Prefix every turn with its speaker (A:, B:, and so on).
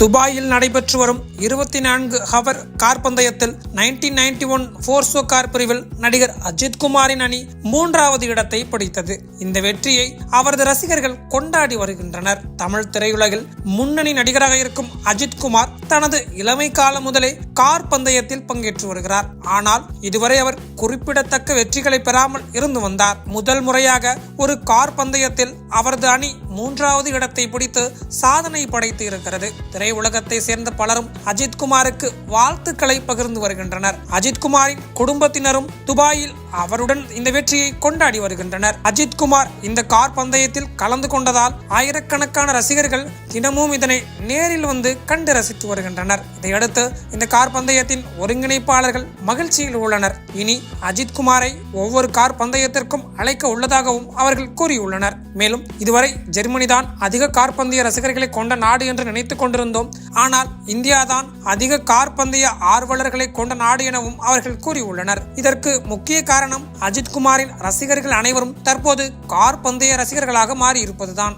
A: துபாயில் நடைபெற்று வரும் இருபத்தி நான்கு ஹவர் கார் பந்தயத்தில் nineteen ninety one Porsche car பிரிவில் நடிகர் அஜித் குமாரின் அணி மூன்றாவது இடத்தை பிடித்தது. இந்த வெற்றியை அவரது ரசிகர்கள் கொண்டாடி வருகின்றனர். தமிழ் திரையுலகில் முன்னணி நடிகராக இருக்கும் அஜித் குமார் தனது இளமை காலம் முதலே கார் பந்தயத்தில் பங்கேற்று வருகிறார். ஆனால் இதுவரை அவர் குறிப்பிடத்தக்க வெற்றிகளை பெறாமல் இருந்து வந்தார். முதல் முறையாக ஒரு கார் பந்தயத்தில் அவரது அணி மூன்றாவது இடத்தை பிடித்து சாதனை படைத்து இருக்கிறது. திரையுலகத்தை சேர்ந்த பலரும் அஜித்குமாருக்கு வாழ்த்துக்களை பகிர்ந்து வருகின்றனர். அஜித்குமாரின் குடும்பத்தினரும் துபாயில் அவருடன் இந்த வெற்றியை கொண்டாடி வருகின்றனர். அஜித் குமார் இந்த கார் பந்தயத்தில் கலந்து கொண்டதால் ஆயிரக்கணக்கான ரசிகர்கள் தினமும் இதனை நேரில் வந்து கண்டு ரசித்து வருகின்றனர். இதையடுத்து இந்த கார் பந்தயத்தின் ஒருங்கிணைப்பாளர்கள் மகிழ்ச்சியில் உள்ளனர். இனி அஜித் குமாரை ஒவ்வொரு கார் பந்தயத்திற்கும் அழைக்க உள்ளதாகவும் அவர்கள் கூறியுள்ளனர். மேலும் இதுவரை ஜெர்மனி தான் அதிக கார் பந்தய ரசிகர்களை கொண்ட நாடு என்று நினைத்துக் கொண்டிருந்தோம். ஆனால் இந்தியா தான் அதிக கார் பந்தய ஆர்வலர்களை கொண்ட நாடு எனவும் அவர்கள் கூறியுள்ளனர். இதற்கு முக்கிய காரணம் காரணம் அஜித்குமாரின் ரசிகர்கள் அனைவரும் தற்போது கார் பந்தய ரசிகர்களாக மாறி இருப்பதுதான்